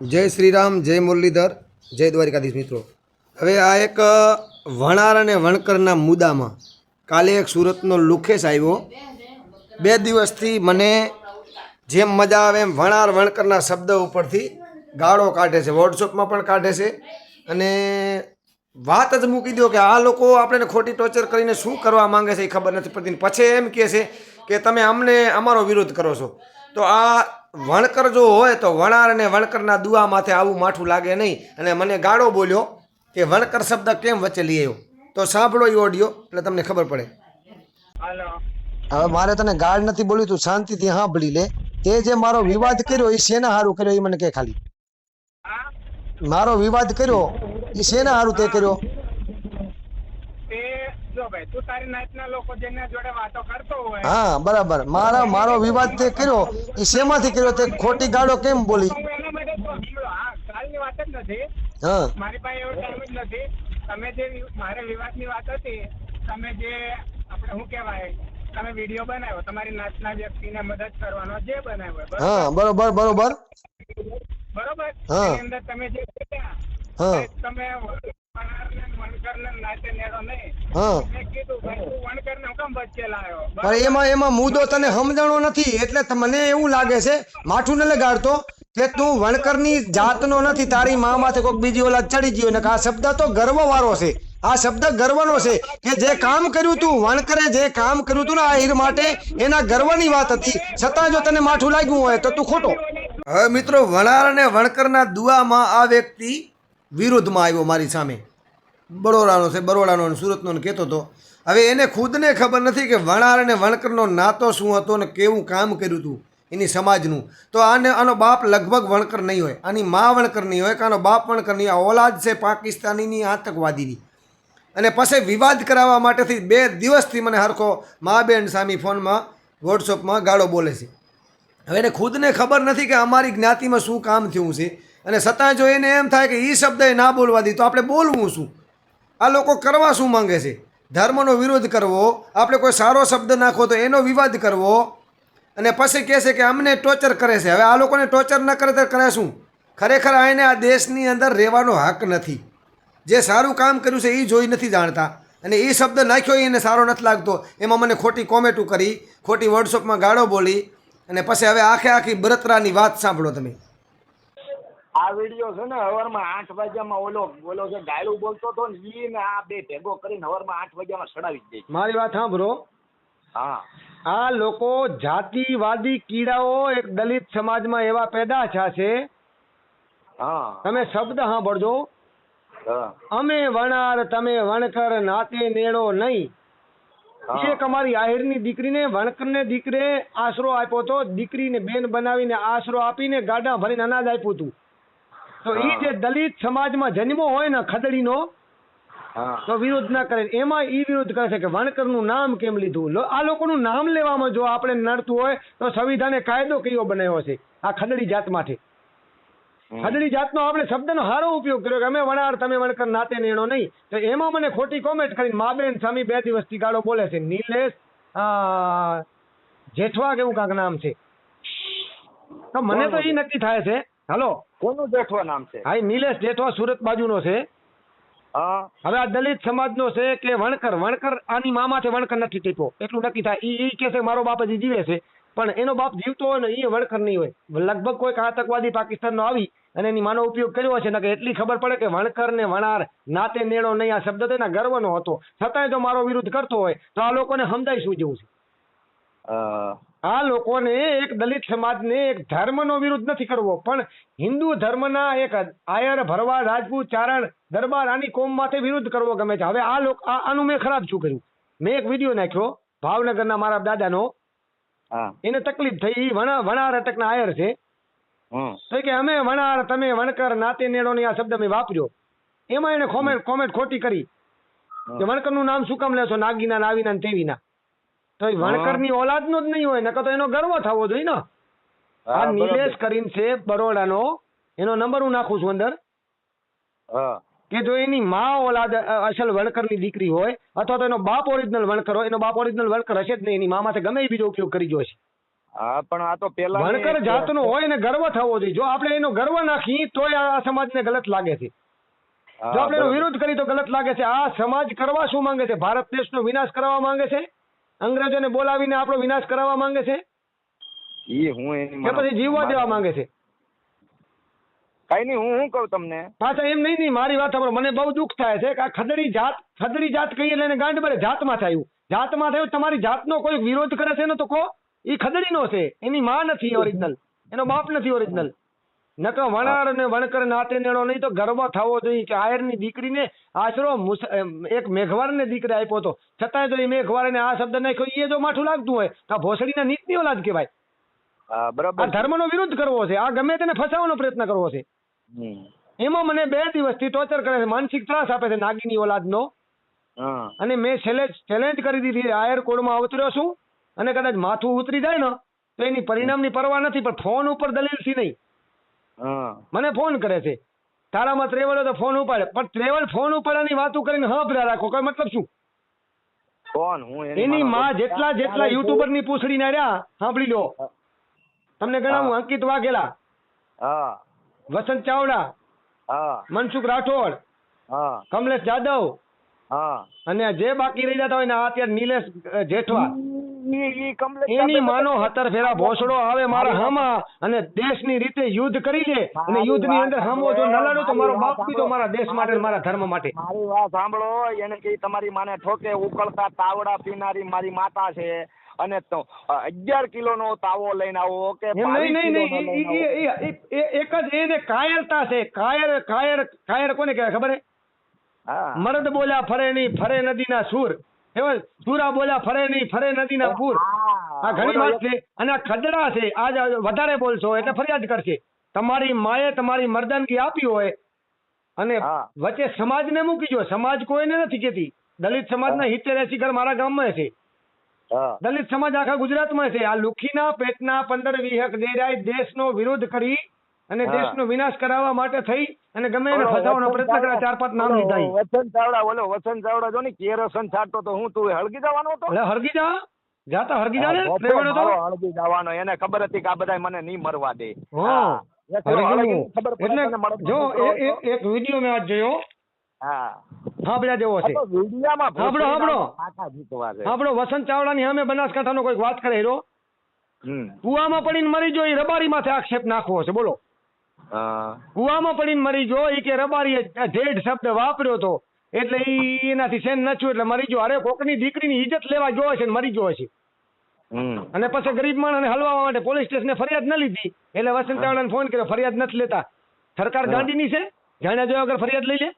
જય શ્રીરામ, જય મુરલીધર, જય દ્વારિકાધીશ મિત્રો. હવે આ એક વણાર અને વણકરના મુદ્દામાં કાલે એક સુરતનો લુખેશ આવ્યો. બે દિવસથી મને જેમ મજા આવે એમ વણાર, વણકરના શબ્દ ઉપરથી ગાળો કાઢે છે. વોટ્સઅપમાં પણ કાઢે છે. અને વાત જ મૂકી દો કે આ લોકો આપણે ખોટી ટોર્ચર કરીને શું કરવા માંગે છે એ ખબર નથી પડતી. પછી એમ કહે છે કે તમે અમને, અમારો વિરોધ કરો છો. તો આ વણકર જો હોય તો વણાર અને વણકરના દુઆ માથે આવું માઠું લાગે નહીં. અને મને ગાળો બોલ્યો કે વણકર શબ્દ કેમ વચ્ચે લઈ આવ્યો? તો સાંભળો એ ઓડિયો એટલે તમને ખબર પડે. હાલો. હવે મારે તને ગાળ નથી બોલ્યું તું શાંતિથી સાંભળી લે. તે જે મારો વિવાદ કર્યો એ શેના હારું કર્યો એ મને કે ખાલી? મારો વિવાદ કર્યો એ શેના હારું તે કર્યો? ભાઈ તું તારી નાતના લોકો જેના જોડે વાતો કરતો હોય. હા બરાબર. મારા મારો વિવાદ તે કર્યો. એ શેમાંથી કર્યો? તે ખોટી ગાળો કેમ બોલી? એના માટે હા કાલની વાત જ નથી. હા. મારી પાસે એવો ટાઈમ જ નથી. તમે જે મારે વિવાદની વાત હતી તમે જે આપણે શું કહેવાય તમે વીડિયો બનાવ્યો તમારી નાતના વ્યક્તિને મદદ કરવાનો જે બનાવ્યો બરોબર? હા બરોબર બરોબર. બરોબર? એની અંદર તમે જે તમે પણ એમાં છે આ શબ્દ તો ગર્વ વાળો છે. આ શબ્દ ગર્વનો છે, કે જે કામ કર્યું તું, વણકરે જે કામ કર્યું તું ને આ હીર માટે, એના ગર્વની વાત હતી. છતાં જો તને માઠું લાગ્યું હોય, તો તું ખોટો. હવે મિત્રો વણાર અને વણકરના દુઆમાં આ વ્યક્તિ વિરોધમાં આવ્યો મારી સામે. બરોડાનો છે, બરોડાનો અને સુરતનો કહેતો હતો. હવે એને ખુદને ખબર નથી કે વણાર અને વણકરનો નાતો શું હતો ને કેવું કામ કર્યું હતું એની સમાજનું. તો આને, આનો બાપ લગભગ વણકર નહીં હોય. આની મા વણકર નહીં હોય, કે આનો બાપ વણકર નહીં ઓલાદ છે પાકિસ્તાનીની આતંકવાદીની. અને પછી વિવાદ કરાવવા માટેથી બે દિવસથી મને હરખો મા બેન સામી ફોનમાં, વોટ્સઅપમાં ગાળો બોલે છે. હવે એને ખુદને ખબર નથી કે અમારી જ્ઞાતિમાં શું કામ થયું છે. અને છતાં જો એને એમ થાય કે એ શબ્દ ના બોલવા દી તો આપણે બોલવું શું? આ લોકો કરવા શું માંગે છે? ધર્મનો વિરોધ કરવો, આપણે કોઈ સારો શબ્દ નાખો તો એનો વિવાદ કરવો. અને પછી કહે છે કે અમને ટોર્ચર કરે છે. હવે આ લોકોને ટોર્ચર ન કરે તો કરે શું? ખરેખર આને આ દેશની અંદર રહેવાનો હક નથી. જે સારું કામ કર્યું છે એ જોઈ નથી જાણતા. અને એ શબ્દ નાખ્યો એને સારો નથી લાગતો. એમાં મને ખોટી કોમેન્ટો કરી, ખોટી વોટ્સઅપમાં ગાળો બોલી. અને પછી હવે આખે આખી બળતરાની વાત સાંભળો તમે. આ વીડિયો છે ને હવારમાં આઠ વાગ્યામાં ઓલો ઓલો જે ગાયડું બોલતો હતો ને ઈ ને આ બે ભેગો કરીને હવારમાં આઠ વાગ્યામાં સડાવી દે છે. મારી વાત સાંભળો. હા. આ લોકો જાતિવાદી કીડાઓ એક દલિત સમાજમાં એવા પેદા થયા છે. હા. તમે શબ્દ સાંભળજો. હા. અમે વણાર તમે વણકર નાતે નેણો નહીં. હા. એક અમારી આહિરની દીકરીને વણકરને દીકરે આશરો આપ્યો હતો દીકરીને બેન બનાવીને આશરો આપીને ગાડા ભરીને અનાજ આપ્યું હતું. તો એ જે દલિત સમાજમાં જન્મો હોય ને ખદડીનો તો વિરોધ ના કરે એમાં ઈ વિરોધ કરે છે કે વણકરનું નામ કેમ લીધું? આ લોકોનું નામ લેવામાં જો આપણે નડતું હોય તો સંવિધાને કાયદો કયો બનાવ્યો છે આ ખદડી જાત માટે. ખદડી જાતનો આપણે શબ્દનો સારો ઉપયોગ કર્યો કે અમે વણાર તમે વણકર નાતે નેણો નહીં. તો એમાં મને ખોટી કોમેન્ટ કરીને મા બેન સ્વામી બે દિવસથી ગાળો બોલે છે. નીલેશ જેઠવા કેવું કાંક નામ છે. તો મને તો એ નક્કી થાય છે હાલો. કોનું બેઠવા નામ છે? હા નિલેશ જેઠવા સુરત બાજુનો છે. હા. હવે આ દલિત સમાજનો છે કે વણકર? વણકર આની મામાથે વણકર નથી ટીપો. એટલું નક્કી થાય. ઈ ઈ કે છે મારો બાપ હજી જીવે છે. પણ એનો બાપ જીવતો હોય ને એ વણકર નહીં હોય. લગભગ કોઈક આતંકવાદી પાકિસ્તાનનો આવી અને એની માનો ઉપયોગ કર્યો હશે. ને કે એટલી ખબર પડે કે વણકર ને વણાર નાતે નેણો નહીં. આ શબ્દ તેના ગર્વનો હતો. છતાંય જો મારો વિરુદ્ધ કરતો હોય તો આ લોકોને સમજાય શું જેવું છે. આ લોકોને એક દલિત સમાજને એક ધર્મનો વિરોધ નથી કરવો પણ હિન્દુ ધર્મના એક આયર ભરવા રાજપૂત ચારણ દરબાર આની કોમ માથે વિરોધ કરવો ગમે છે. હવે આ લોકો આનું મેં ખરાબ શું કર્યું? મેં એક વીડિયો નાખ્યો ભાવનગરના મારા દાદાનો. એને તકલીફ થઈ વણા વણાર અટકના આયર છે. તો કે અમે વણાર તમે વણકર નાતે નેડોની આ શબ્દ મેં વાપર્યો. એમાં એને કોમેન્ટ કોમેન્ટ ખોટી કરી. કે વણકરનું નામ શું કામ લેશો? નાગીના નાવીના તેવીના. તો એ વણકરની ઓલાદનો જ નહીં હોય નકર તો એનો ગર્વ થવો જોઈએ ને. આ નિલેશ કરીને છે બરોડાનો એનો નંબર હું નાખું છું અંદર. કે જો એની મા ઓલાદ અસલ અસલ વણકરની દીકરી હોય અથવા તો એનો બાપ ઓરિજિનલ વણકર હોય એનો બાપ ઓરિજિનલ વણકર હશે જ નહીં એની મામાથે ગમે એ બીજો ઉપયોગ કરી જોશે. છે હા પણ આ તો પેલા વણકર જાતનો હોય ને ગર્વ થવો જોઈએ. જો આપણે એનો ગર્વ નાખી તોય આ સમાજને ગલત લાગે છે. જો આપણે એનો વિરોધ કરી તો ગલત લાગે છે. આ સમાજ કરવા શું માંગે છે? ભારત દેશનો વિનાશ કરવા માંગે છે? અંગ્રેજોને બોલાવીને આપણો વિનાશ કરાવવા માંગે છે? એ હું એની કે પછી જીવવા દેવા માંગે છે? કઈ નહીં હું શું કહું તમને? પાછા એમ નહીં નહીં મારી વાત સાંભળો. મને બહુ દુઃખ થાય છે કે આ ખદડી જાત ખદડી જાત કહીએ એટલે ગાંઠ ભરે. જાતમાં થયું જાતમાં થયું તમારી જાતનો કોઈ વિરોધ કરે છે ને તો કહો. એ ખદડીનો છે. એની માં નથી ઓરિજિનલ એનો બાપ નથી ઓરિજિનલ નકર વણાર અને વણકર નાતે નેણો નહીં તો ગર્વ થવો જોઈએ કે આયરની દીકરીને આશરો એક મેઘવારને દીકરી આપ્યો હતો. છતાંય તો એ મેઘવારને આ શબ્દ નાખ્યો એ જો માઠું લાગતું હોય તો ભોસડીના નીતની ઓલાદ કહેવાય. બરાબર ધર્મનો વિરોધ કરવો છે. આ ગમે તેને ફસાવવાનો પ્રયત્ન કરવો છે. એમાં મને બે દિવસથી ટોર્ચર કરે છે. માનસિક ત્રાસ આપે છે નાગીની ઓલાદનો. હા. અને મેં ચેલેન્જ ચેલેન્જ કરી દીધી. આયર કોડમાં અવતર્યો છું. અને કદાચ માથું ઉતરી જાય ને તો એની પરિણામની પરવા નથી પણ ફોન ઉપર દલીલથી નહીં. મને ફોન કરે છે. તારામાં ટ્રેવલ તો ફોન ઉપાડે. પણ ટ્રેવલ ફોન ઉપાડવાની વાતો કરીને હંભરા રાખો. કોઈ મતલબ શું? કોણ? હું એની માં જેટલા જેટલા યુટ્યુબરની પૂછડી ના રહ્યા સાંભળી લો. તમને ગણાવું અંકિત વાઘેલા. હા. વસંત ચાવડા. હા. મનસુખ રાઠોડ. હા. કમલેશ જાદવ. હા. અને જે બાકી રહી જતા હોય ને અત્યારે નિલેશ જેઠવા. એની માનો હતર ફેરા ભોસડો આવે મારા હામા અને દેશની રીતે યુદ્ધ કરી લે અને યુદ્ધની અંદર હામો જો ન લડો તો મારો બાપ બી તો મારા દેશ માટે મારા ધર્મ માટે. મારી વાત સાંભળો એને કે તમારી માને ઠોકે ઉકળતા તાવડા પીનારી મારી માતા છે. અને તો અગિયાર કિલો નો તાવો લઈને આવો કે નહીં નહીં એક જ એને કાયરતા છે. કાયર કાયર કાયર કોને કહેવાય ખબર હે. મરદ બોલ્યા ફરે નહીં ફરે નદીના સૂર. સુરા બોલ્યા ફરે નહીં ફરે નદીના પૂર. આ ઘણી વાત છે અને આ ખદડા છે આજ વધારે બોલશો એટલે ફરિયાદ કરશે. તમારી માએ તમારી મર્દાનગી આપી હોય અને. વચ્ચે સમાજને મૂકી જો સમાજ કોઈને નથી કેતી દલિત સમાજના સિત્તેર એસી ઘર મારા ગામમાં છે. દલિત સમાજ આખા ગુજરાતમાં છે. આ લુખીના પેટના પંદર વીહક દેરાય દેશનો વિરોધ કરી અને દેશ દેશનો વિનાશ કરાવવા માટે થઈ અને ગમે એને ફસાવવાનો પ્રયત્ન કર્યા ચાર પાંચ નામ લીધા. વસંત ચાવડા બોલો વસંત ચાવડા જો ને કેરોસન છાટતો તો હું તું હળગી જવાનો હતો? એટલે હળગી જા. જાતા હરગી જા ને હા, પ્રેમનો તો. મારો હળગી જવાનો એને ખબર હતી કે આ બધા મને નહીં મરવા દે. હા એટલે જો. એક વિડિયો મેં આજ જોયો. હા. જેવો છે. આપણો વસંત ચાવડાની સામે બનાસકાંઠાનો કોઈક વાત કરે હીરો. કુવામાં પડીને મરી જો એ રબારી માથે આક્ષેપ નાખવો છે બોલો. કુવામાં પડીને મરી જો એ કે રબારીએ ઢેઢ શબ્દ વાપર્યો તો. એટલે ઈ એનાથી સેન નચ્યું એટલે મરી ગયો અરે કોકની દીકરીની ઇજ્જત લેવા જોવે છે ને મરી જોવે છે અને પછી ગરીબ માણસને હલવા માટે પોલીસ સ્ટેશને ફરિયાદ ન લીધી. એટલે વસંત ચાવડાને ફોન કર્યો ફરિયાદ નથી લેતા. સરકાર ગાંધીની છે? જાણ્યા જોયા વગર ફરિયાદ લઈ લે?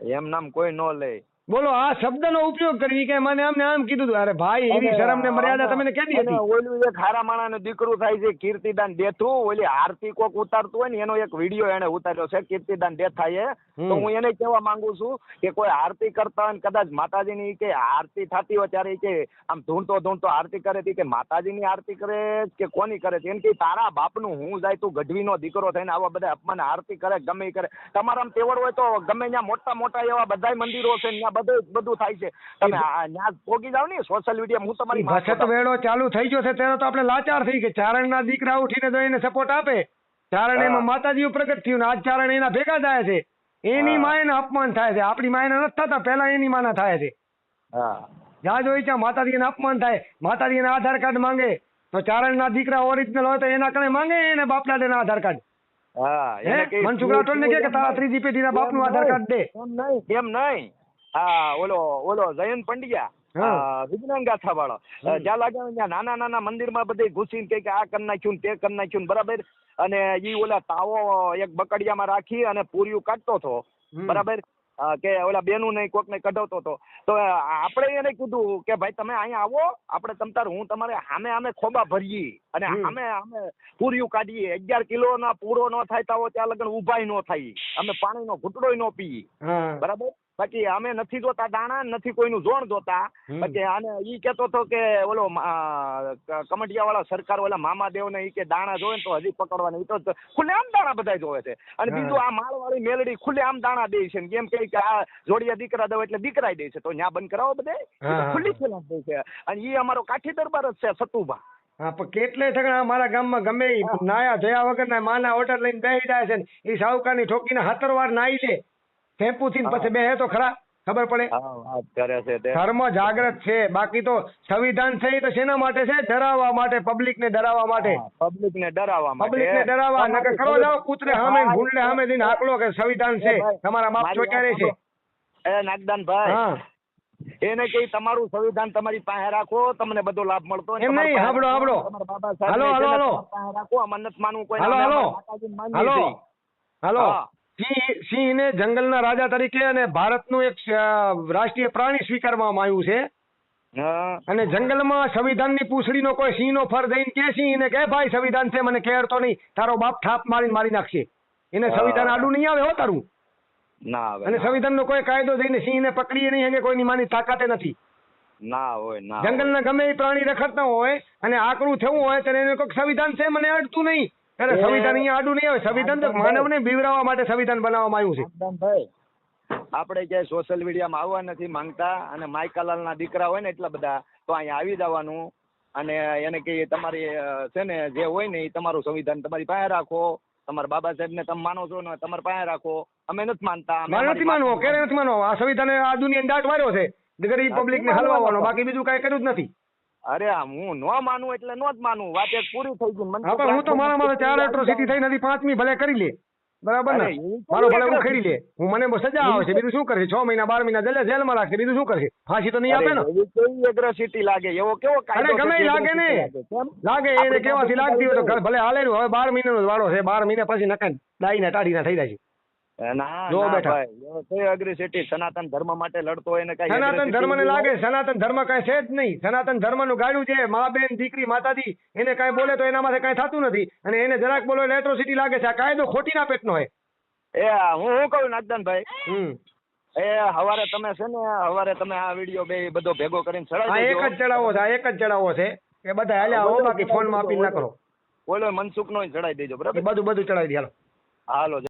એમ નામ કોઈ નો લે. બોલો આ શબ્દનો ઉપયોગ કરવી કે મને આમને આમ કીધું હતું. અરે ભાઈ એવી શરમ ને મર્યાદા તમે કેદી હતી? ઓલું એક હારા માણાનું દીકરું થાય છે કીર્તિદાન દેથું ઓલી આરતી કોક ઉતારતું હોય ને એનો એક વીડિયો એને ઉતાર્યો છે કીર્તિદાન દેથાએ તો હું એને કહેવા માંગુ છું કે કોઈ આરતી કરતા હોય ને કદાચ માતાજીની કે આરતી થતી હોય ત્યારે કે આમ ધૂણતો ધૂણતો આરતી કરે તી કે માતાજીની આરતી કરે કે કોની કરે છે? એમ કે તારા બાપનું હું જાય તું ગઢવીનો દીકરો થઈને આવા બધા અપમાન આરતી કરે ગમે કરે કરે. આમ તેવડ હોય તો ગમે ત્યાં મોટા મોટા એવા બધા મંદિરો છે ત્યાં બધું બધું થાય છે. તમે ત્યાં પોગી જાવ ને સોશિયલ મીડિયા હું તમારી ભસત વેળો ચાલુ થઈ ગયો છે તેનો તો આપણે લાચાર થઈ કે ચારણના દીકરા ઉઠીને તો એને સપોર્ટ આપે. ચારણ એમાં માતાજી પ્રગટ થયું ને આજ ચારણ એના ભેગા થાય છે. એની. માયને અપમાન થાય છે. આપણી માયને નથી થતા પહેલા એની માના થાય છે. હા. જ્યાં જોઈ ત્યાં માતાજીને અપમાન થાય. માતાજીને આધાર કાર્ડ માંગે. તો ચારણના દીકરા ઓરિજિનલ હોય તો એના કણે માંગે એને બાપ દાદાના આધાર કાર્ડ? હા મનસુખ રાઠોડ ને કે તારા ત્રીજી પેઢીના બાપનું આધાર કાર્ડ દે? એમ નહીં. હા ઓલો ઓલો જયંત પંડ્યા. વિજ્ઞાન ગાથા વાળો. જ્યાં લાગે ત્યાં નાના નાના મંદિરમાં બધે ઘૂસીને કે આ કરી નાખ્યું તે કરી નાખ્યું બરાબર. અને ઈ ઓલા તાવો એક બકડિયામાં રાખી અને પૂરિયું કાઢતો હતો. બરાબર? કે ઓલા બેનું કોક ને કઢાવતો હતો. તો આપણે એને કીધું કે ભાઈ તમે અહીંયા આવો આપણે તમતાર હું તમારે સામે આમે ખોબા ભરીએ અને સામે અમે અમે કાઢીએ. અગિયાર કિલો ના પૂરો ન થાય તો ત્યાં લગન ઉભાય ન થાય. અમે પાણીનો ઘૂંટડો ન પીએ. બરાબર? બાકી અમે નથી જોતા દાણા નથી કોઈનું જોણ જોતા. પછી આને ઈ કેતો હતો કે ઓલો કમટિયા વાળા સરકાર ઓલા મામાદેવ ને ઈ કે દાણા જોવે તો હજી પકડવાના. ઈ તો ખુલ્લેઆમ દાણા બધા જોવે છે. અને બીજું આ માળ વાળી મેલડી ખુલ્લેઆમ દાણા દે છે કેમ કે આ જોડિયા દીકરા દવ એટલે દીકરાય દે છે. તો ન્યા બંધ કરાવો બધે. ખુલ્લી ખુલ્લા દે છે. અને ઈ અમારો કાઠી દરબાર જ છે સતુભા. હા પણ કેટલે ઠગણા અમારા ગામમાં ગમે નાયા ધોયા વગરના માના ઓર્ડર લઈને બેસી જાય છે ને એ સાહુકારની ઠોકીને હાથર વાર નાઈ લે. શેમ્પૂથી થી પછી બેહે તો ખરા ખબર પડે? વાત કરે છે તે. ધર્મ જાગ્રત છે. બાકી તો સંવિધાન છે તો શેના માટે છે? ડરાવવા માટે પબ્લિક ને ડરાવવા માટે. પબ્લિક ને ડરાવવા માટે. પબ્લિક ને ડરાવવા. નકર કરો જાવ કૂતરે સામે ને ભૂંડલે સામે જઈને હાકલો કે સંવિધાન છે. તમારા બાપ ચોક્યા છે. એ નાગદાન ભાઈ એને કઈ તમારું સંવિધાન તમારી પાસે રાખો તમને બધો લાભ મળતો એમ નહીં, હાબડો હાબડો હાલો, છે ને હાલો, રાખો આમાં માનવું કોઈ હાલો હાલો. હાલો. હાલો. સિંહને જંગલના રાજા તરીકે અને ભારતનું એક રાષ્ટ્રીય પ્રાણી સ્વીકારવામાં આવ્યું છે. અને જંગલમાં સંવિધાનની પૂંછડીનો કોઈ સિંહનો ફર દઈ કે સિંહને કે ભાઈ સંવિધાન છે મને કહેરતો નહીં. તારો બાપ ઠાપ મારીને મારી નાખશે. એને સંવિધાન આડું નહીં આવે હો તારું. ના આવે અને ના. સંવિધાનનો કોઈ કાયદો જઈને સિંહને પકડીએ નહીં કે કોઈની માની તાકાતે નથી. ના હોય ના. જંગલના ગમે એ પ્રાણી રખડતા હોય અને આકરું થવું હોય ત્યારે એને કોઈ સંવિધાન છે મને અડતું નહીં. ત્યારે સંવિધાન અહીંયા આડું નહીં આવે. સંવિધાન તો માનવને બીવરાવવા માટે સંવિધાન બનાવવામાં આવ્યું છે. આપણે ક્યાંય સોશિયલ મીડિયામાં આવવા નથી માંગતા અને માઇકાલાલના દીકરા હોય ને એટલા બધા તો અહીંયા આવી જવાનું અને એને કે તમારી છે ને જે હોય ને એ તમારું સંવિધાન તમારી પાસે રાખો. તમારા બાબા સાહેબ ને તમે માનો છો ને તમારી પાસે રાખો. અમે નથી માનતા મારે નથી માનવો ક્યારે નથી માનવો. આ સંવિધાને આ દુનિયા દાટ વાર્યો છે. ગરીબ પબ્લિક ને હલવાવાનો બાકી બીજું કઈ કર્યું જ નથી. અરે હું નો માનું એટલે નો જ માનું. વાત એક પૂરી થઈ ગઈ. મને હા હું તો મારા મારા ચાર એટ્રોસિટી થઈ નથી પાંચમી ભલે કરી લે. બરાબર ને? મારો ભલે હું ખેડી લે. હું મને સજા આવે છે. બીજું શું કરશે છ? મહિના બાર મહિના જેલ જેલમાં રાખશે બીજું શું કરશે ફાંસી તો નહીં આપે ને? કેવી એગ્રેસિટી લાગે? એવો કેવો કાયદો ગમે લાગે ને. લાગે? એને કેવાથી લાગતી હોય તો ભલે હાલેલું હવે બાર મહિનાનો વાળો છે. બાર મહિના પછી નકાન. ડાઈને ટાઢીના થઈ જાય છે. ના જો ના બેટા. ભાઈ એવો કઈ અગ્રેસિટી સનાતન ધર્મ માટે લડતો હોય ને કઈ સનાતન atrocity ધર્મને લાગે સનાતન ધર્મ કાંઈ છે જ નહીં. સનાતન ધર્મનું ગાડું છે. મા બેન દીકરી માતાજી એને કાંઈ બોલે તો એના માથે કાંઈ થતું નથી. અને એને જરાક બોલો એટલે એટ્રોસિટી લાગે છે. આ કાયદો ખોટીના પેટનો હોય એ હું હું કહું નાગદાનભાઈ હમ. એ હવારે તમે છે ને હવારે તમે આ વીડિયો બે બધો ભેગો કરીને ચડાવી એક જ ચડાવો છે આ એક જ ચડાવો છે. એ બધા હાલ્યા બાકી ફોનમાં આપીને ના કરો. ઓલો મનસુખ નો ચડાવી દેજો બરાબર? બધું બધું ચડાવી દે હાલો. હાલો